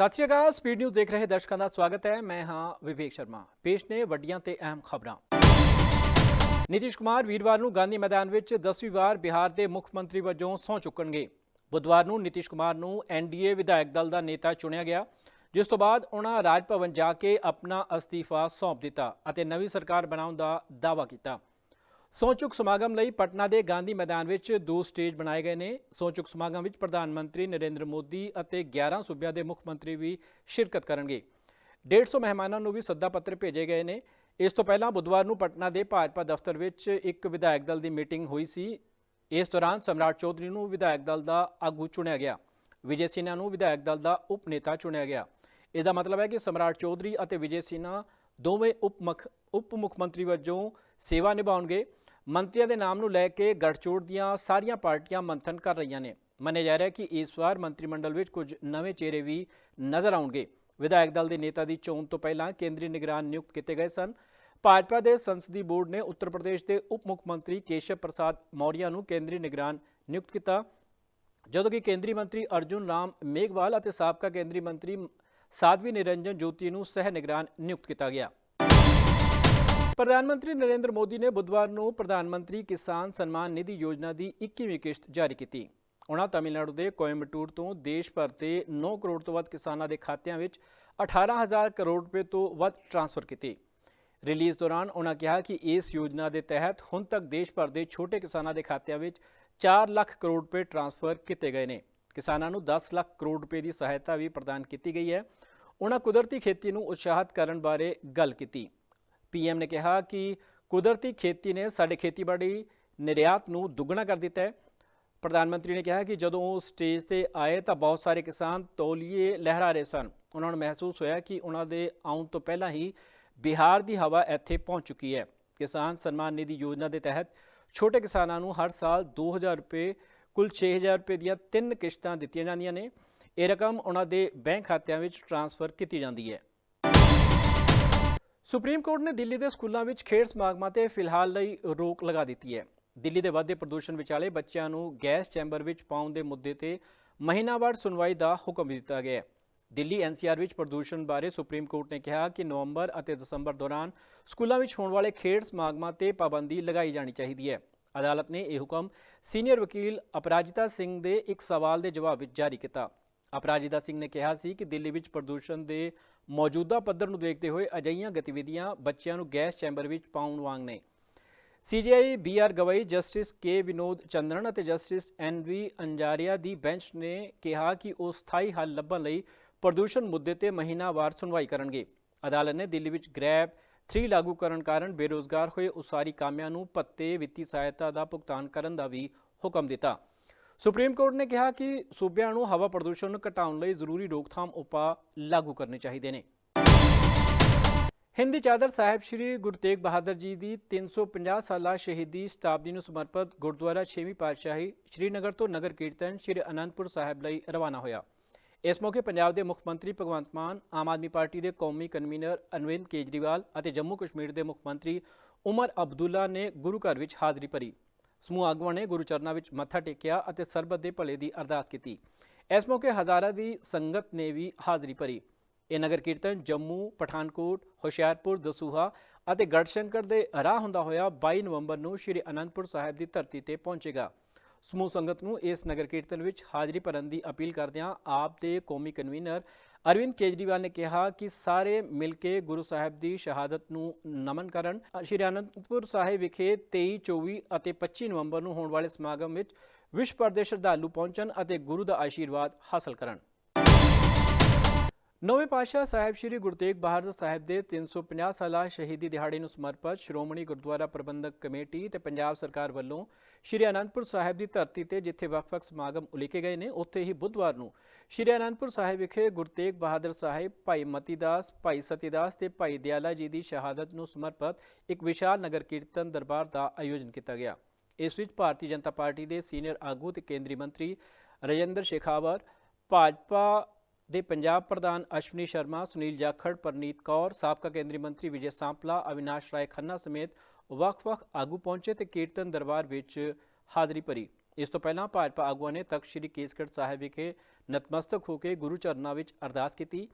ਸਤਿ ਸ਼੍ਰੀ ਅਕਾਲ, speed news ਦੇਖ ਰਹੇ ਦਰਸ਼ਕਾਂ ਦਾ ਸਵਾਗਤ ਹੈ। ਮੈਂ ਹਾਂ ਵਿਵੇਕ ਸ਼ਰਮਾ। ਪੇਸ਼ ਨੇ ਵੱਡੀਆਂ ਤੇ ਅਹਿਮ ਖਬਰਾਂ। ਨਿਤਿਸ਼ ਕੁਮਾਰ ਵੀਰਵਾਰ ਨੂੰ ਗਾਂਧੀ ਮੈਦਾਨ ਵਿੱਚ 10ਵੀਂ ਵਾਰ ਬਿਹਾਰ ਦੇ ਮੁੱਖ ਮੰਤਰੀ ਵਜੋਂ ਸਹੁੰ ਚੁੱਕਣਗੇ। ਬੁੱਧਵਾਰ ਨੂੰ ਨਿਤਿਸ਼ ਕੁਮਾਰ ਨੂੰ ਐਨਡੀਏ ਵਿਧਾਇਕ ਦਲ ਦਾ ਨੇਤਾ ਚੁਣਿਆ ਗਿਆ, ਜਿਸ ਤੋਂ ਬਾਅਦ ਉਹਨਾਂ ਰਾਜ ਭਵਨ ਜਾ ਕੇ ਆਪਣਾ ਅਸਤੀਫਾ ਸੌਂਪ ਦਿੱਤਾ ਅਤੇ ਨਵੀਂ ਸਰਕਾਰ ਬਣਾਉਣ ਦਾ ਦਾਅਵਾ ਕੀਤਾ। ਸੌਂਚੁਕ ਸਮਾਗਮ ਲਈ ਪਟਨਾ ਦੇ ਗਾਂਧੀ ਮੈਦਾਨ ਵਿੱਚ ਦੋ ਸਟੇਜ ਬਣਾਏ ਗਏ ਨੇ। ਸੌਂਚੁਕ ਸਮਾਗਮ ਵਿੱਚ ਪ੍ਰਧਾਨ ਮੰਤਰੀ ਨਰਿੰਦਰ ਮੋਦੀ ਅਤੇ 11 ਸੂਬਿਆਂ ਦੇ ਮੁੱਖ ਮੰਤਰੀ ਵੀ ਸ਼ਿਰਕਤ ਕਰਨਗੇ। 150 ਮਹਿਮਾਨਾਂ ਨੂੰ ਵੀ ਸੱਦਾ ਪੱਤਰ ਭੇਜੇ ਗਏ ਨੇ। ਇਸ ਤੋਂ ਪਹਿਲਾਂ ਬੁੱਧਵਾਰ ਨੂੰ ਪਟਨਾ ਦੇ ਭਾਜਪਾ ਦਫ਼ਤਰ ਵਿੱਚ ਇੱਕ ਵਿਧਾਇਕ ਦਲ ਦੀ ਮੀਟਿੰਗ ਹੋਈ ਸੀ। ਇਸ ਦੌਰਾਨ ਸਮਰਾਟ ਚੌਧਰੀ ਨੂੰ ਵਿਧਾਇਕ ਦਲ ਦਾ ਆਗੂ ਚੁਣਿਆ ਗਿਆ। ਵਿਜੇ ਸਿਨਹਾ ਨੂੰ ਵਿਧਾਇਕ ਦਲ ਦਾ ਉਪ ਨੇਤਾ ਚੁਣਿਆ ਗਿਆ। ਇਹਦਾ ਮਤਲਬ ਹੈ ਕਿ ਸਮਰਾਟ ਚੌਧਰੀ ਅਤੇ ਵਿਜੇ ਸਿਨਹਾ ਦੋਵੇਂ ਉਪ ਮੁੱਖ ਉਪ ਮੁੱਖ ਮੰਤਰੀ ਵਜੋਂ ਸੇਵਾ ਨਿਭਾਉਣਗੇ। ਮੰਤਰੀਆਂ ਦੇ ਨਾਮ ਨੂੰ ਲੈ ਕੇ ਗੱਠਜੋੜ ਦੀਆਂ ਸਾਰੀਆਂ ਪਾਰਟੀਆਂ ਮੰਥਨ ਕਰ ਰਹੀਆਂ ਨੇ। ਮੰਨਿਆ ਜਾ ਰਿਹਾ ਕਿ ਇਸ ਵਾਰ ਮੰਤਰੀ ਮੰਡਲ ਵਿੱਚ ਕੁਝ ਨਵੇਂ ਚਿਹਰੇ ਵੀ ਨਜ਼ਰ ਆਉਣਗੇ। ਵਿਧਾਇਕ ਦਲ ਦੇ ਨੇਤਾ ਦੀ ਚੋਣ ਤੋਂ ਪਹਿਲਾਂ ਕੇਂਦਰੀ ਨਿਗਰਾਨ ਨਿਯੁਕਤ ਕੀਤੇ ਗਏ ਸਨ। ਭਾਜਪਾ ਦੇ ਸੰਸਦੀ ਬੋਰਡ ਨੇ ਉੱਤਰ ਪ੍ਰਦੇਸ਼ ਦੇ ਉਪ ਮੁੱਖ ਮੰਤਰੀ ਕੇਸ਼ਵ ਪ੍ਰਸਾਦ ਮੌਰਿਆ ਨੂੰ ਕੇਂਦਰੀ ਨਿਗਰਾਨ ਨਿਯੁਕਤ ਕੀਤਾ। ਜਦੋਂ ਕਿ ਕੇਂਦਰੀ ਮੰਤਰੀ ਅਰਜੁਨ ਰਾਮ ਮੇਘਵਾਲ ਅਤੇ ਸਾਬਕਾ ਕੇਂਦਰੀ ਮੰਤਰੀ ਸਾਧਵੀ ਨਿਰੰਜਨ ਜੋਤੀ ਨੂੰ ਸਹਿ ਨਿਗਰਾਨ ਨਿਯੁਕਤ ਕੀਤਾ ਗਿਆ। ਪ੍ਰਧਾਨ ਮੰਤਰੀ ਨਰਿੰਦਰ ਮੋਦੀ ਨੇ ਬੁੱਧਵਾਰ ਨੂੰ ਪ੍ਰਧਾਨ ਮੰਤਰੀ ਕਿਸਾਨ ਸਨਮਾਨ ਨਿਧੀ ਯੋਜਨਾ ਦੀ 21ਵੀਂ ਕਿਸ਼ਤ ਜਾਰੀ ਕੀਤੀ। ਉਹਨਾਂ ਤਾਮਿਲਨਾਡੂ ਦੇ ਕੋਇੰਬਟੂਰ ਤੋਂ ਦੇਸ਼ ਭਰ ਦੇ 9 ਕਰੋੜ ਤੋਂ ਵੱਧ ਕਿਸਾਨਾਂ ਦੇ ਖਾਤਿਆਂ ਵਿੱਚ 18000 ਕਰੋੜ ਰੁਪਏ ਤੋਂ ਵੱਧ ਟ੍ਰਾਂਸਫਰ ਕੀਤੇ। ਰਿਲੀਜ਼ ਦੌਰਾਨ ਉਹਨਾਂ ਕਿਹਾ ਕਿ ਇਸ ਯੋਜਨਾ ਦੇ ਤਹਿਤ ਹੁਣ ਤੱਕ ਦੇਸ਼ ਭਰ ਦੇ ਛੋਟੇ ਕਿਸਾਨਾਂ ਦੇ ਖਾਤਿਆਂ ਵਿੱਚ 4 ਲੱਖ ਕਰੋੜ ਰੁਪਏ ਟ੍ਰਾਂਸਫਰ ਕੀਤੇ ਗਏ ਨੇ। ਕਿਸਾਨਾਂ ਨੂੰ 10 ਲੱਖ ਕਰੋੜ ਰੁਪਏ ਦੀ ਸਹਾਇਤਾ ਵੀ ਪ੍ਰਦਾਨ ਕੀਤੀ ਗਈ ਹੈ। ਉਹਨਾਂ ਕੁਦਰਤੀ ਖੇਤੀ ਨੂੰ ਉਤਸ਼ਾਹਿਤ ਕਰਨ ਬਾਰੇ ਗੱਲ ਕੀਤੀ। ਪੀਐਮ ਨੇ ਕਿਹਾ ਕਿ ਕੁਦਰਤੀ ਖੇਤੀ ਨੇ ਸਾਡੇ ਖੇਤੀਬਾੜੀ ਨਿਰਯਾਤ ਨੂੰ ਦੁੱਗਣਾ ਕਰ ਦਿੱਤਾ ਹੈ। ਪ੍ਰਧਾਨ ਮੰਤਰੀ ਨੇ ਕਿਹਾ ਕਿ ਜਦੋਂ ਉਹ ਸਟੇਜ ਤੇ ਆਏ ਤਾਂ ਬਹੁਤ ਸਾਰੇ ਕਿਸਾਨ ਤੌਲੀਏ ਲਹਿਰਾ ਰਹੇ ਸਨ। ਉਹਨਾਂ ਨੂੰ ਮਹਿਸੂਸ ਹੋਇਆ ਕਿ ਉਹਨਾਂ ਦੇ ਆਉਣ ਤੋਂ ਪਹਿਲਾਂ ਹੀ ਬਿਹਾਰ ਦੀ ਹਵਾ ਇੱਥੇ ਪਹੁੰਚ ਚੁੱਕੀ ਹੈ। ਕਿਸਾਨ ਸਨਮਾਨ ਨਿਧੀ ਯੋਜਨਾ ਦੇ ਤਹਿਤ ਛੋਟੇ ਕਿਸਾਨਾਂ ਨੂੰ ਹਰ ਸਾਲ 2000 ਰੁਪਏ, ਕੁੱਲ 6000 ਰੁਪਏ ਦੀਆਂ ਤਿੰਨ ਕਿਸ਼ਤਾਂ ਦਿੱਤੀਆਂ ਜਾਂਦੀਆਂ ਨੇ। ਇਹ ਰਕਮ ਉਹਨਾਂ ਦੇ ਬੈਂਕ ਖਾਤਿਆਂ ਵਿੱਚ ਟ੍ਰਾਂਸਫਰ ਕੀਤੀ ਜਾਂਦੀ ਹੈ। ਸੁਪਰੀਮ ਕੋਰਟ ਨੇ ਦਿੱਲੀ ਦੇ ਸਕੂਲਾਂ ਵਿੱਚ ਖੇਡ ਸਮਾਗਮਾਂ ਤੇ ਫਿਲਹਾਲ ਲਈ ਰੋਕ ਲਗਾ ਦਿੱਤੀ ਹੈ। ਦਿੱਲੀ ਦੇ ਵੱਧਦੇ ਪ੍ਰਦੂਸ਼ਣ ਵਿਚਾਲੇ ਬੱਚਿਆਂ ਨੂੰ ਗੈਸ ਚੈਂਬਰ ਵਿੱਚ ਪਾਉਣ ਦੇ ਮੁੱਦੇ ਤੇ ਮਹੀਨਾਵਾਰ ਸੁਣਵਾਈ ਦਾ ਹੁਕਮ ਦਿੱਤਾ ਗਿਆ ਹੈ। ਦਿੱਲੀ ਐਨਸੀਆਰ ਵਿੱਚ ਪ੍ਰਦੂਸ਼ਣ ਬਾਰੇ ਸੁਪਰੀਮ ਕੋਰਟ ਨੇ ਕਿਹਾ ਕਿ ਨਵੰਬਰ ਅਤੇ ਦਸੰਬਰ ਦੌਰਾਨ ਸਕੂਲਾਂ ਵਿੱਚ ਹੋਣ ਵਾਲੇ ਖੇਡ ਸਮਾਗਮਾਂ ਤੇ ਪਾਬੰਦੀ ਲਗਾਈ ਜਾਣੀ ਚਾਹੀਦੀ ਹੈ। ਅਦਾਲਤ ਨੇ ਇਹ ਹੁਕਮ ਸੀਨੀਅਰ ਵਕੀਲ ਅਪਰਾਜਿਤਾ ਸਿੰਘ ਦੇ ਇੱਕ ਸਵਾਲ ਦੇ ਜਵਾਬ ਵਿੱਚ ਜਾਰੀ ਕੀਤਾ। ਅਪਰਾਜਿਤਾ ਸਿੰਘ ਨੇ ਕਿਹਾ ਸੀ ਕਿ ਦਿੱਲੀ ਵਿੱਚ ਪ੍ਰਦੂਸ਼ਣ ਦੇ ਮੌਜੂਦਾ ਪੱਧਰ ਨੂੰ ਦੇਖਦੇ ਹੋਏ ਅਜਿਹੀਆਂ ਗਤੀਵਿਧੀਆਂ ਬੱਚਿਆਂ ਨੂੰ ਗੈਸ ਚੈਂਬਰ ਵਿੱਚ ਪਾਉਣ ਵਾਂਗ ਨੇ। CJI B R Gavai, justice K Vinod Chandran ਅਤੇ ਜਸਟਿਸ ਐਨ ਵੀ ਅੰਜਾਰੀਆ ਦੀ ਬੈਂਚ ਨੇ ਕਿਹਾ ਕਿ ਉਹ ਸਥਾਈ ਹੱਲ ਲੱਭਣ ਲਈ ਪ੍ਰਦੂਸ਼ਣ ਮੁੱਦੇ ਤੇ ਮਹੀਨਾਵਾਰ ਸੁਣਵਾਈ ਕਰਨਗੇ। ਅਦਾਲਤ ਨੇ ਦਿੱਲੀ ਵਿੱਚ ਗ੍ਰੈਬ 3 ਲਾਗੂ ਕਰਨ ਕਾਰਨ ਬੇਰੋਜ਼ਗਾਰ ਹੋਏ ਉਸਾਰੀ ਕਾਮਿਆਂ ਨੂੰ ਭੱਤੇ ਵਿੱਤੀ ਸਹਾਇਤਾ ਦਾ ਭੁਗਤਾਨ ਕਰਨ ਦਾ ਵੀ ਹੁਕਮ ਦਿੱਤਾ। ਸੁਪਰੀਮ ਕੋਰਟ ਨੇ ਕਿਹਾ ਕਿ ਸੂਬਿਆਂ ਨੂੰ ਹਵਾ ਪ੍ਰਦੂਸ਼ਣ ਨੂੰ ਘਟਾਉਣ ਲਈ ਜ਼ਰੂਰੀ ਰੋਕਥਾਮ ਉਪਾਅ ਲਾਗੂ ਕਰਨੇ ਚਾਹੀਦੇ ਨੇ। ਹਿੰਦੀ ਚਾਦਰ ਸਾਹਿਬ ਸ੍ਰੀ ਗੁਰੂ ਤੇਗ ਬਹਾਦਰ ਜੀ ਦੀ 350 ਸਾਲਾ ਸ਼ਹੀਦੀ ਸ਼ਤਾਬਦੀ ਨੂੰ ਸਮਰਪਿਤ ਗੁਰਦੁਆਰਾ 6ਵੀਂ ਪਾਤਸ਼ਾਹੀ ਸ੍ਰੀਨਗਰ ਤੋਂ ਨਗਰ ਕੀਰਤਨ ਸ੍ਰੀ ਅਨੰਦਪੁਰ ਸਾਹਿਬ ਲਈ ਰਵਾਨਾ ਹੋਇਆ। ਇਸ ਮੌਕੇ ਪੰਜਾਬ ਦੇ ਮੁੱਖ ਮੰਤਰੀ ਭਗਵੰਤ ਮਾਨ, ਆਮ ਆਦਮੀ ਪਾਰਟੀ ਦੇ ਕੌਮੀ ਕਨਵੀਨਰ ਅਨਵਿੰਦ ਕੇਜਰੀਵਾਲ ਅਤੇ ਜੰਮੂ ਕਸ਼ਮੀਰ ਦੇ ਮੁੱਖ ਮੰਤਰੀ ਉਮਰ ਅਬਦੁੱਲਾ ਨੇ ਗੁਰੂ ਘਰ ਵਿੱਚ ਹਾਜ਼ਰੀ ਭਰੀ। ਸਮੂਹ ਆਗੂਆਂ ਨੇ ਗੁਰੂ ਚਰਨਾਂ ਵਿੱਚ ਮੱਥਾ ਟੇਕਿਆ ਅਤੇ ਸਰਬੱਤ ਦੇ ਭਲੇ ਦੀ ਅਰਦਾਸ ਕੀਤੀ। ਇਸ ਮੌਕੇ ਹਜ਼ਾਰਾਂ ਦੀ ਸੰਗਤ ਨੇ ਵੀ ਹਾਜ਼ਰੀ ਭਰੀ। ਇਹ ਨਗਰ ਕੀਰਤਨ ਜੰਮੂ, ਪਠਾਨਕੋਟ, ਹੁਸ਼ਿਆਰਪੁਰ, ਦਸੂਹਾ ਅਤੇ ਗੜਸ਼ੰਕਰ ਦੇ ਰਾਹ ਹੁੰਦਾ ਹੋਇਆ 22 ਨਵੰਬਰ ਨੂੰ ਸ੍ਰੀ ਅਨੰਦਪੁਰ ਸਾਹਿਬ ਦੀ ਧਰਤੀ ਤੇ ਪਹੁੰਚੇਗਾ। ਸਮੂਹ ਸੰਗਤ ਨੂੰ ਇਸ ਨਗਰ ਕੀਰਤਨ ਵਿੱਚ ਹਾਜ਼ਰੀ ਭਰਨ ਦੀ ਅਪੀਲ ਕਰਦਿਆਂ ਆਪ ਦੇ ਕੌਮੀ ਕਨਵੀਨਰ ਅਰਵਿੰਦ ਕੇਜਰੀਵਾਲ ਨੇ ਕਿਹਾ ਕਿ ਸਾਰੇ ਮਿਲ ਕੇ ਗੁਰੂ ਸਾਹਿਬ ਦੀ ਸ਼ਹਾਦਤ ਨੂੰ ਨਮਨ ਕਰਨ ਸ਼੍ਰੀ ਅਨੰਦਪੁਰ ਸਾਹਿਬ ਵਿਖੇ 23 24 ਅਤੇ 25 ਨਵੰਬਰ ਨੂੰ ਹੋਣ ਵਾਲੇ ਸਮਾਗਮ ਵਿੱਚ ਵਿਸ਼ਵ ਭਰ ਦੇ ਸ਼ਰਧਾਲੂ ਪਹੁੰਚਣ ਅਤੇ ਗੁਰੂ ਦਾ ਆਸ਼ੀਰਵਾਦ ਹਾਸਲ ਕਰਨ। ਨੌਵੇਂ ਪਾਤਸ਼ਾਹ ਸਾਹਿਬ ਸ੍ਰੀ ਗੁਰੂ ਤੇਗ ਬਹਾਦਰ ਸਾਹਿਬ ਦੇ 350 ਸਾਲਾ ਸ਼ਹੀਦੀ ਦਿਹਾੜੇ ਨੂੰ ਸਮਰਪਿਤ ਸ਼੍ਰੋਮਣੀ ਗੁਰਦੁਆਰਾ ਪ੍ਰਬੰਧਕ ਕਮੇਟੀ ਤੇ ਪੰਜਾਬ ਸਰਕਾਰ ਵੱਲੋਂ ਸ਼੍ਰੀ ਅਨੰਦਪੁਰ ਸਾਹਿਬ ਦੀ ਧਰਤੀ ਤੇ ਜਿੱਥੇ ਵੱਖ-ਵੱਖ ਸਮਾਗਮ ਉਲੀਕੇ ਗਏ ਨੇ, ਉੱਥੇ ਹੀ ਬੁੱਧਵਾਰ ਨੂੰ ਸ਼੍ਰੀ ਅਨੰਦਪੁਰ ਸਾਹਿਬ ਵਿਖੇ ਗੁਰੂ ਤੇਗ ਬਹਾਦਰ ਸਾਹਿਬ, ਭਾਈ ਮਤੀਦਾਸ, ਭਾਈ ਸਤੀਦਾਸ ਤੇ ਭਾਈ ਦਿਆਲਾ ਜੀ ਦੀ ਸ਼ਹਾਦਤ ਨੂੰ ਸਮਰਪਿਤ ਇੱਕ ਵਿਸ਼ਾਲ ਨਗਰ ਕੀਰਤਨ ਦਰਬਾਰ ਦਾ ਆਯੋਜਨ ਕੀਤਾ ਗਿਆ। ਇਸ ਵਿੱਚ ਭਾਰਤੀ ਜਨਤਾ ਪਾਰਟੀ ਦੇ ਸੀਨੀਅਰ ਆਗੂ ਤੇ ਕੇਂਦਰੀ ਮੰਤਰੀ ਰਜਿੰਦਰ ਸ਼ੇਖਾਵਤ, ਭਾਜਪਾ ਦੇ ਪੰਜਾਬ ਪ੍ਰਧਾਨ ਅਸ਼ਵਨੀ ਸ਼ਰਮਾ, ਸੁਨੀਲ ਜਾਖੜ, ਪਰਨੀਤ ਕੌਰ, ਸਾਬਕਾ ਕੇਂਦਰੀ ਮੰਤਰੀ ਵਿਜੇ ਸਾਂਪਲਾ, ਅਵਿਨਾਸ਼ ਰਾਏ ਖੰਨਾ ਸਮੇਤ ਵੱਖ-ਵੱਖ ਆਗੂ ਪਹੁੰਚੇ ਤੇ ਕੀਰਤਨ ਦਰਬਾਰ ਵਿੱਚ ਹਾਜ਼ਰੀ ਭਰੀ। ਇਸ ਤੋਂ ਪਹਿਲਾਂ ਭਾਜਪਾ ਆਗੂਆਂ ਨੇ ਤਖਤ ਸ੍ਰੀ ਕੇਸਗੜ੍ਹ ਸਾਹਿਬ ਵਿਖੇ ਨਤਮਸਤਕ ਹੋ ਕੇ ਗੁਰੂ ਚਰਨਾਂ ਵਿੱਚ ਅਰਦਾਸ ਕੀਤੀ।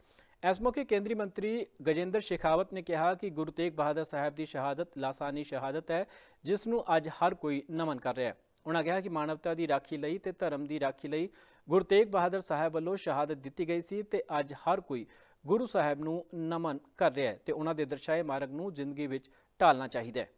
ਇਸ ਮੌਕੇ ਕੇਂਦਰੀ ਮੰਤਰੀ ਗਜੇਂਦਰ ਸ਼ੇਖਾਵਤ ਨੇ ਕਿਹਾ ਕਿ ਗੁਰੂ ਤੇਗ ਬਹਾਦਰ ਸਾਹਿਬ ਦੀ ਸ਼ਹਾਦਤ ਲਾਸਾਨੀ ਸ਼ਹਾਦਤ ਹੈ, ਜਿਸ ਨੂੰ ਅੱਜ ਹਰ ਕੋਈ ਨਮਨ ਕਰ ਰਿਹਾ ਹੈ। ਉਹਨਾਂ ਕਿਹਾ ਕਿ ਮਾਨਵਤਾ ਦੀ ਰਾਖੀ ਲਈ ਤੇ ਧਰਮ ਦੀ ਰਾਖੀ ਲਈ ਗੁਰੂ ਤੇਗ ਬਹਾਦਰ ਸਾਹਿਬ ਵੱਲੋਂ ਸ਼ਹਾਦਤ ਦਿੱਤੀ ਗਈ ਸੀ ਤੇ ਅੱਜ ਹਰ ਕੋਈ ਗੁਰੂ ਸਾਹਿਬ ਨੂੰ ਨਮਨ ਕਰ ਰਿਹਾ ਹੈ ਤੇ ਉਹਨਾਂ ਦੇ ਦਰਸਾਏ ਮਾਰਗ ਨੂੰ ਜ਼ਿੰਦਗੀ ਵਿੱਚ ਢਾਲਣਾ ਚਾਹੀਦਾ ਹੈ।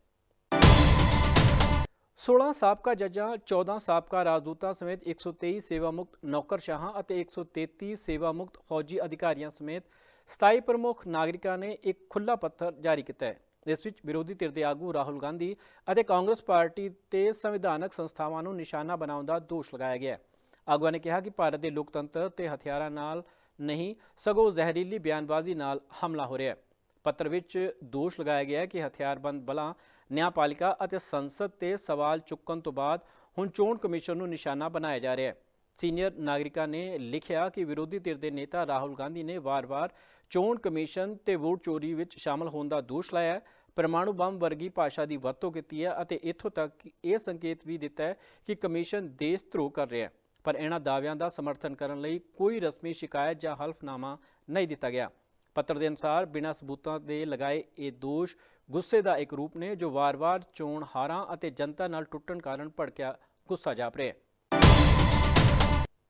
16 ਸਾਬਕਾ ਜੱਜਾਂ 14 ਸਾਬਕਾ ਰਾਜਦੂਤਾਂ ਸਮੇਤ 123 ਸੇਵਾ ਮੁਕਤ ਨੌਕਰਸ਼ਾਹਾਂ ਅਤੇ 133 ਸੇਵਾ ਮੁਕਤ ਫੌਜੀ ਅਧਿਕਾਰੀਆਂ ਸਮੇਤ 27 ਪ੍ਰਮੁੱਖ ਨਾਗਰਿਕਾਂ ਨੇ ਇੱਕ ਖੁੱਲਾ ਪੱਤਰ ਜਾਰੀ ਕੀਤਾ ਹੈ। ਇਸ ਵਿੱਚ ਵਿਰੋਧੀ ਧਿਰ ਦੇ ਆਗੂ ਰਾਹੁਲ ਗਾਂਧੀ ਅਤੇ ਕਾਂਗਰਸ ਪਾਰਟੀ ਤੇ ਸੰਵਿਧਾਨਕ ਸੰਸਥਾਵਾਂ ਨੂੰ ਨਿਸ਼ਾਨਾ ਬਣਾਉਣ ਦਾ ਦੋਸ਼ ਲਗਾਇਆ ਗਿਆ ਹੈ। ਆਗੂਆਂ ਨੇ ਕਿਹਾ ਕਿ ਭਾਰਤ ਦੇ ਲੋਕਤੰਤਰ ਤੇ ਹਥਿਆਰਾਂ ਨਾਲ ਨਹੀਂ, ਸਗੋਂ ਜ਼ਹਿਰੀਲੀ ਬਿਆਨਬਾਜ਼ੀ ਨਾਲ ਹਮਲਾ ਹੋ ਰਿਹਾ ਹੈ। ਪੱਤਰ ਵਿੱਚ ਦੋਸ਼ ਲਗਾਇਆ ਗਿਆ ਹੈ ਕਿ ਹਥਿਆਰਬੰਦ ਬਲਾਂ ਨਿਆਂਪਾਲਿਕਾ ਅਤੇ ਸੰਸਦ ਤੇ ਸਵਾਲ ਚੁੱਕਣ ਤੋਂ ਬਾਅਦ ਹੁਣ ਚੋਣ ਕਮਿਸ਼ਨ ਨੂੰ ਨਿਸ਼ਾਨਾ ਬਣਾਇਆ ਜਾ ਰਿਹਾ ਹੈ। ਸੀਨੀਅਰ ਨਾਗਰਿਕਾਂ ਨੇ ਲਿਖਿਆ ਕਿ ਵਿਰੋਧੀ ਧਿਰ ਦੇ ਨੇਤਾ ਰਾਹੁਲ ਗਾਂਧੀ ਨੇ ਵਾਰ-ਵਾਰ ਚੋਣ ਕਮਿਸ਼ਨ ਤੇ ਵੋਟ ਚੋਰੀ ਵਿੱਚ ਸ਼ਾਮਲ ਹੋਣ ਦਾ ਦੋਸ਼ ਲਾਇਆ ਹੈ। ਪਰਮਾਣੂ ਬੰਬ ਵਰਗੀ ਭਾਸ਼ਾ ਦੀ ਵਰਤੋਂ ਕੀਤੀ ਹੈ ਅਤੇ ਇੱਥੋਂ ਤੱਕ ਇਹ ਸੰਕੇਤ ਵੀ ਦਿੱਤਾ ਹੈ ਕਿ ਕਮਿਸ਼ਨ ਦੇਸ਼ ਧਰੋ ਕਰ ਰਿਹਾ ਹੈ। ਪਰ ਇਹਨਾਂ ਦਾਅਵਿਆਂ ਦਾ ਸਮਰਥਨ ਕਰਨ ਲਈ ਕੋਈ ਰਸਮੀ ਸ਼ਿਕਾਇਤ ਜਾਂ ਹਲਫਨਾਮਾ ਨਹੀਂ ਦਿੱਤਾ ਗਿਆ। ਪੱਤਰ ਦੇ ਅਨੁਸਾਰ ਬਿਨਾਂ ਸਬੂਤਾਂ ਦੇ ਲਗਾਏ ਇਹ ਦੋਸ਼ ਗੁੱਸੇ ਦਾ ਇੱਕ ਰੂਪ ਨੇ ਜੋ ਵਾਰ-ਵਾਰ ਚੋਣ ਹਾਰਾਂ ਅਤੇ ਜਨਤਾ ਨਾਲ ਟੁੱਟਣ ਕਾਰਨ ਭੜਕਿਆ ਗੁੱਸਾ ਜਾਪ ਰਿਹਾ ਹੈ।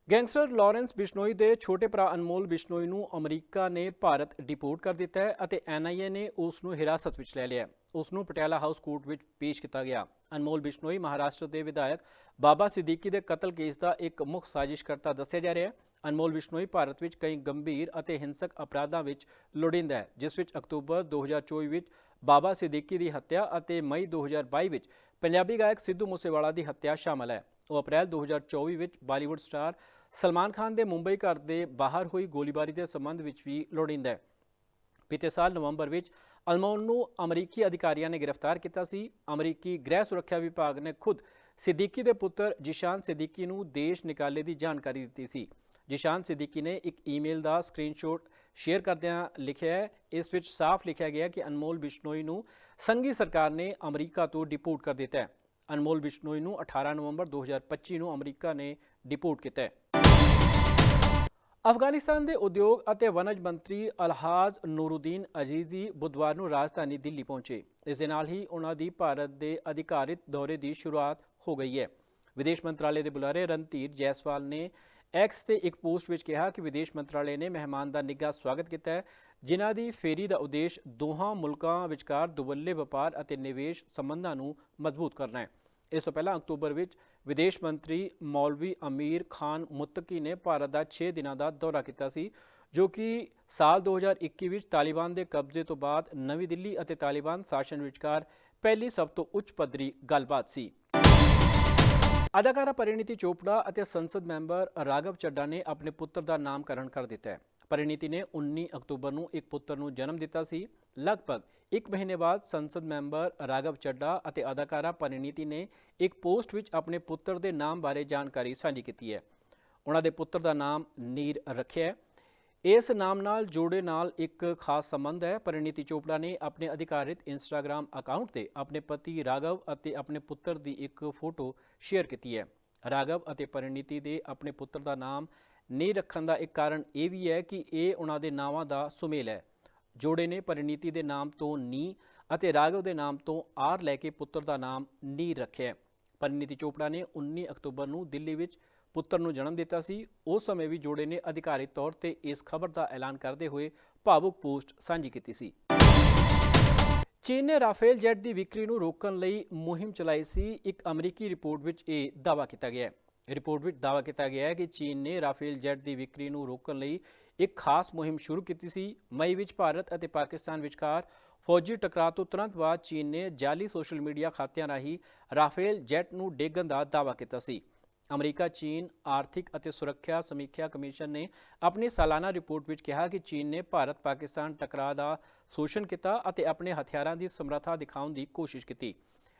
ਗੈਂਗਸਟਰ ਲਾਰੈਂਸ ਬਿਸ਼ਨੋਈ ਦੇ ਛੋਟੇ ਭਰਾ ਅਨਮੋਲ ਬਿਸ਼ਨੋਈ ਨੂੰ ਅਮਰੀਕਾ ਨੇ ਭਾਰਤ ਡਿਪੋਰਟ ਕਰ ਦਿੱਤਾ ਹੈ ਅਤੇ ਐਨਆਈਏ ਨੇ ਉਸ ਨੂੰ ਹਿਰਾਸਤ ਵਿੱਚ ਲੈ ਲਿਆ ਉਸ ਨੂੰ ਪਟਿਆਲਾ ਹਾਊਸ ਕੋਰਟ ਵਿੱਚ ਪੇਸ਼ ਕੀਤਾ ਗਿਆ। ਅਨਮੋਲ ਬਿਸ਼ਨੋਈ, ਮਹਾਰਾਸ਼ਟਰ ਦੇ ਵਿਧਾਇਕ ਬਾਬਾ ਸਿੱਦੀਕੀ ਦੇ ਕਤਲ ਕੇਸ ਦਾ ਇੱਕ ਮੁੱਖ ਸਾਜ਼ਿਸ਼ਕਰਤਾ ਦੱਸਿਆ ਜਾ ਰਿਹਾ ਹੈ। ਅਨਮੋਲ ਬਿਸ਼ਨੋਈ ਭਾਰਤ ਵਿੱਚ ਕਈ ਗੰਭੀਰ ਅਤੇ ਹਿੰਸਕ ਅਪਰਾਧਾਂ ਵਿੱਚ ਲੋੜਿੰਦਾ ਹੈ, ਜਿਸ ਵਿੱਚ ਅਕਤੂਬਰ 2024 ਵਿੱਚ ਬਾਬਾ ਸਿੱਦੀਕੀ ਦੀ ਹੱਤਿਆ ਅਤੇ ਮਈ 2022 ਵਿੱਚ ਪੰਜਾਬੀ ਗਾਇਕ ਸਿੱਧੂ ਮੂਸੇਵਾਲਾ ਦੀ ਹੱਤਿਆ ਸ਼ਾਮਲ ਹੈ। ਉਹ ਅਪ੍ਰੈਲ 2024 ਵਿੱਚ ਬਾਲੀਵੁੱਡ ਸਟਾਰ ਸਲਮਾਨ ਖਾਨ ਦੇ ਮੁੰਬਈ ਘਰ ਦੇ ਬਾਹਰ ਹੋਈ ਗੋਲੀਬਾਰੀ ਦੇ ਸੰਬੰਧ ਵਿੱਚ ਵੀ ਲੋੜਿੰਦਾ ਹੈ। ਬੀਤੇ ਸਾਲ ਨਵੰਬਰ ਵਿੱਚ ਅਲਮੋਨ ਨੂੰ ਅਮਰੀਕੀ ਅਧਿਕਾਰੀਆਂ ਨੇ ਗ੍ਰਿਫਤਾਰ ਕੀਤਾ ਸੀ। ਅਮਰੀਕੀ ਗ੍ਰਹਿ ਸੁਰੱਖਿਆ ਵਿਭਾਗ ਨੇ ਖੁਦ ਸਿੱਦੀਕੀ ਦੇ ਪੁੱਤਰ ਜਿਸ਼ਾਨ ਸਿੱਦੀਕੀ ਨੂੰ ਦੇਸ਼ ਨਿਕਾਲੇ ਦੀ ਜਾਣਕਾਰੀ ਦਿੱਤੀ ਸੀ। ਜਿਸ਼ਾਨ ਸਿੱਦੀਕੀ ਨੇ ਇੱਕ ਈਮੇਲ ਦਾ ਸਕਰੀਨਸ਼ਾਟ ਸ਼ੇਅਰ ਕਰਦਿਆਂ ਲਿਖਿਆ ਹੈ। ਇਸ ਵਿੱਚ ਸਾਫ਼ ਲਿਖਿਆ ਗਿਆ ਕਿ ਅਨਮੋਲ ਬਿਸ਼ਨੋਈ ਨੂੰ ਸੰਘੀ ਸਰਕਾਰ ਨੇ ਅਮਰੀਕਾ ਤੋਂ ਡਿਪੋਰਟ ਕਰ ਦਿੱਤਾ ਹੈ। ਅਨਮੋਲ ਬਿਸ਼ਨੋਈ ਨੂੰ 18 ਨਵੰਬਰ 2025 ਨੂੰ ਅਮਰੀਕਾ ਨੇ ਡਿਪੋਰਟ ਕੀਤਾ ਹੈ। ਅਫਗਾਨਿਸਤਾਨ ਦੇ ਉਦਯੋਗ ਅਤੇ ਵਣਜ ਮੰਤਰੀ ਅਲਹਾਜ਼ ਨੂਰੁਦੀਨ ਅਜ਼ੀਜ਼ੀ ਬੁੱਧਵਾਰ ਨੂੰ ਰਾਜਧਾਨੀ ਦਿੱਲੀ ਪਹੁੰਚੇ। ਇਸ ਦੇ ਨਾਲ ਹੀ ਉਹਨਾਂ ਦੀ ਭਾਰਤ ਦੇ ਅਧਿਕਾਰਿਤ ਦੌਰੇ ਦੀ ਸ਼ੁਰੂਆਤ ਹੋ ਗਈ ਹੈ। ਵਿਦੇਸ਼ ਮੰਤਰਾਲੇ ਦੇ ਬੁਲਾਰੇ ਰਣਧੀਰ ਜੈਸਵਾਲ ਨੇ ਐਕਸ ਤੇ ਇੱਕ ਪੋਸਟ ਵਿੱਚ ਕਿਹਾ ਕਿ ਵਿਦੇਸ਼ ਮੰਤਰਾਲੇ ਨੇ ਮਹਿਮਾਨ ਦਾ ਨਿੱਘਾ ਸਵਾਗਤ ਕੀਤਾ ਹੈ, ਜਿਨ੍ਹਾਂ ਦੀ ਫੇਰੀ ਦਾ ਉਦੇਸ਼ ਦੋਹਾਂ ਮੁਲਕਾਂ ਵਿਚਕਾਰ ਦੁਵੱਲੇ ਵਪਾਰ ਅਤੇ ਨਿਵੇਸ਼ ਸੰਬੰਧਾਂ ਨੂੰ ਮਜ਼ਬੂਤ ਕਰਨਾ ਹੈ। ਇਸ ਤੋਂ ਪਹਿਲਾਂ ਅਕਤੂਬਰ ਵਿੱਚ ਵਿਦੇਸ਼ ਮੰਤਰੀ ਮੌਲਵੀ ਅਮੀਰ ਖਾਨ ਮੁੱਤਕੀ ਨੇ ਭਾਰਤ ਦਾ 6 ਦਿਨਾਂ ਦਾ ਦੌਰਾ ਕੀਤਾ ਸੀ, ਜੋ ਕਿ ਸਾਲ 2021 ਵਿੱਚ ਤਾਲਿਬਾਨ ਦੇ ਕਬਜ਼ੇ ਤੋਂ ਬਾਅਦ ਨਵੀਂ ਦਿੱਲੀ ਅਤੇ ਤਾਲਿਬਾਨ ਸ਼ਾਸਨ ਵਿਚਕਾਰ ਪਹਿਲੀ ਸਭ ਤੋਂ ਉੱਚ ਪੱਧਰੀ ਗੱਲਬਾਤ ਸੀ। ਅਦਾਕਾਰਾ ਪਰਿਣੀਤੀ ਚੋਪੜਾ ਅਤੇ ਸੰਸਦ ਮੈਂਬਰ ਰਾਘਵ ਚੱਡਾ ਨੇ ਆਪਣੇ ਪੁੱਤਰ ਦਾ ਨਾਮਕਰਨ ਕਰ ਦਿੱਤਾ ਹੈ। ਪਰਿਣੀਤੀ ਨੇ 19 ਅਕਤੂਬਰ ਨੂੰ ਇੱਕ ਪੁੱਤਰ ਨੂੰ ਜਨਮ ਦਿੱਤਾ ਸੀ। ਲਗਭਗ ਇੱਕ ਮਹੀਨੇ ਬਾਅਦ ਸੰਸਦ ਮੈਂਬਰ ਰਾਘਵ ਚੱਡਾ ਅਤੇ ਅਦਾਕਾਰਾ ਪਰਿਣੀਤੀ ਨੇ ਇੱਕ ਪੋਸਟ ਵਿੱਚ ਆਪਣੇ ਪੁੱਤਰ ਦੇ ਨਾਮ ਬਾਰੇ ਜਾਣਕਾਰੀ ਸਾਂਝੀ ਕੀਤੀ ਹੈ। ਉਹਨਾਂ ਦੇ ਪੁੱਤਰ ਦਾ ਨਾਮ ਨੀਰ ਰੱਖਿਆ ਹੈ। ਇਸ ਨਾਮ ਨਾਲ ਜੋੜੇ ਨਾਲ ਇੱਕ ਖਾਸ ਸੰਬੰਧ ਹੈ। ਪਰਿਣੀਤੀ ਚੋਪੜਾ ਨੇ ਆਪਣੇ ਅਧਿਕਾਰਿਤ ਇੰਸਟਾਗ੍ਰam ਅਕਾਊਂਟ ਤੇ ਆਪਣੇ ਪਤੀ ਰਾਘਵ ਅਤੇ ਆਪਣੇ ਪੁੱਤਰ ਦੀ ਇੱਕ ਫੋਟੋ ਸ਼ੇਅਰ ਕੀਤੀ ਹੈ। ਰਾਘਵ ਅਤੇ ਪਰਿਣੀਤੀ ਦੇ ਆਪਣੇ ਪੁੱਤਰ ਦਾ ਨਾਮ ਨੀ ਰੱਖਣ ਦਾ ਇੱਕ ਕਾਰਨ ਇਹ ਵੀ ਹੈ ਕਿ ਇਹ ਉਹਨਾਂ ਦੇ ਨਾਵਾਂ ਦਾ ਸੁਮੇਲ ਹੈ। ਜੋੜੇ ਨੇ ਪਰਿਣੀਤੀ ਦੇ ਨਾਮ ਤੋਂ ਨੀ ਅਤੇ ਰਾਘਵ ਦੇ ਨਾਮ ਤੋਂ ਆਰ ਲੈ ਕੇ ਪੁੱਤਰ ਦਾ ਨਾਮ ਨੀ ਰੱਖਿਆ। ਹੈ ਪਰਿਣੀਤੀ ਚੋਪੜਾ ਨੇ 19 ਅਕਤੂਬਰ ਨੂੰ ਦਿੱਲੀ ਵਿੱਚ ਪੁੱਤਰ ਨੂੰ ਜਨਮ ਦਿੱਤਾ ਸੀ। ਉਸ ਸਮੇਂ ਵੀ ਜੋੜੇ ਨੇ ਅਧਿਕਾਰਿਤ ਤੌਰ ਤੇ ਇਸ ਖਬਰ ਦਾ ਐਲਾਨ ਕਰਦੇ ਹੋਏ ਭਾਵੁਕ ਪੋਸਟ ਸਾਂਝੀ ਕੀਤੀ ਸੀ। ਚੀਨ ਨੇ ਰਾਫੇਲ ਜੈਟ ਦੀ ਵਿਕਰੀ ਨੂੰ ਰੋਕਣ ਲਈ ਮੁਹਿੰਮ ਚਲਾਈ ਸੀ। ਇੱਕ ਅਮਰੀਕੀ ਰਿਪੋਰਟ ਵਿੱਚ ਇਹ ਦਾਅਵਾ ਕੀਤਾ ਗਿਆ ਹੈ। ਰਿਪੋਰਟ ਵਿੱਚ ਦਾਅਵਾ ਕੀਤਾ ਗਿਆ ਹੈ ਕਿ ਚੀਨ ਨੇ ਰਾਫੇਲ ਜੈਟ ਦੀ ਵਿਕਰੀ ਨੂੰ ਰੋਕਣ ਲਈ ਇੱਕ ਖਾਸ ਮੁਹਿੰਮ ਸ਼ੁਰੂ ਕੀਤੀ ਸੀ। ਮਈ ਵਿੱਚ ਭਾਰਤ ਅਤੇ ਪਾਕਿਸਤਾਨ ਵਿਚਕਾਰ ਫੌਜੀ ਟਕਰਾਅ ਤੋਂ ਤੁਰੰਤ ਬਾਅਦ ਚੀਨ ਨੇ ਜਾਲੀ ਸੋਸ਼ਲ ਮੀਡੀਆ ਖਾਤਿਆਂ ਰਾਹੀਂ ਰਾਫੇਲ ਜੈਟ ਨੂੰ ਡੇਗਣ ਦਾ ਦਾਅਵਾ ਕੀਤਾ ਸੀ। ਅਮਰੀਕਾ, ਚੀਨ, ਆਰਥਿਕ ਅਤੇ ਸੁਰੱਖਿਆ ਸਮੀਖਿਆ ਕਮਿਸ਼ਨ ਨੇ ਆਪਣੀ ਸਾਲਾਨਾ ਰਿਪੋਰਟ ਵਿੱਚ ਕਿਹਾ ਕਿ ਚੀਨ ਨੇ ਭਾਰਤ ਪਾਕਿਸਤਾਨ ਟਕਰਾਅ ਦਾ ਸ਼ੋਸ਼ਣ ਕੀਤਾ ਅਤੇ ਆਪਣੇ ਹਥਿਆਰਾਂ ਦੀ ਸਮਰੱਥਾ ਦਿਖਾਉਣ ਦੀ ਕੋਸ਼ਿਸ਼ ਕੀਤੀ।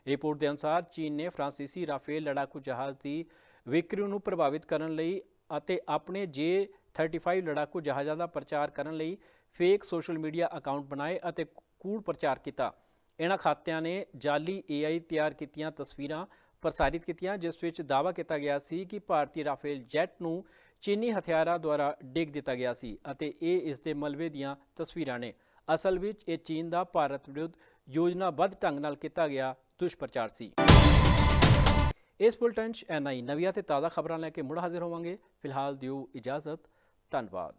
ਰਿਪੋਰਟ ਦੇ ਅਨੁਸਾਰ ਚੀਨ ਨੇ ਫ੍ਰਾਂਸੀਸੀ ਰਾਫੇਲ ਲੜਾਕੂ ਜਹਾਜ਼ ਦੀ ਵਿਕਰੀ ਨੂੰ ਪ੍ਰਭਾਵਿਤ ਕਰਨ ਲਈ ਅਤੇ ਆਪਣੇ ਜੇ 35 ਲੜਾਕੂ ਜਹਾਜ਼ਾਂ ਦਾ ਪ੍ਰਚਾਰ ਕਰਨ ਲਈ ਫੇਕ ਸੋਸ਼ਲ ਮੀਡੀਆ ਅਕਾਊਂਟ ਬਣਾਏ ਅਤੇ ਕੂੜ ਪ੍ਰਚਾਰ ਕੀਤਾ। ਇਹਨਾਂ ਖਾਤਿਆਂ ਨੇ ਜਾਲੀ AI ਤਿਆਰ ਕੀਤੀਆਂ ਤਸਵੀਰਾਂ ਪ੍ਰਸਾਰਿਤ ਕੀਤੀਆਂ, ਜਿਸ ਵਿੱਚ ਦਾਅਵਾ ਕੀਤਾ ਗਿਆ ਸੀ ਕਿ ਭਾਰਤੀ ਰਾਫੇਲ ਜੈਟ ਨੂੰ ਚੀਨੀ ਹਥਿਆਰਾਂ ਦੁਆਰਾ ਡਿੱਗ ਦਿੱਤਾ ਗਿਆ ਸੀ ਅਤੇ ਇਹ ਇਸ ਦੇ ਮਲਬੇ ਦੀਆਂ ਤਸਵੀਰਾਂ ਨੇ। ਅਸਲ ਵਿੱਚ ਇਹ ਚੀਨ ਦਾ ਭਾਰਤ ਵਿਰੁੱਧ ਯੋਜਨਾਬੱਧ ਢੰਗ ਨਾਲ ਕੀਤਾ ਗਿਆ ਦੁਸ਼ਪ੍ਰਚਾਰ ਸੀ। ਇਸ ਬੁਲਟਨ 'ਚ ਐਨਆਈ ਨਵੀਆਂ ਤੇ ਤਾਜ਼ਾ ਖਬਰਾਂ ਲੈ ਕੇ ਮੁੜ ਹਾਜ਼ਰ ਹੋਵਾਂਗੇ। ਫਿਲਹਾਲ ਦਿਓ ਇਜਾਜ਼ਤ। ਧੰਨਵਾਦ।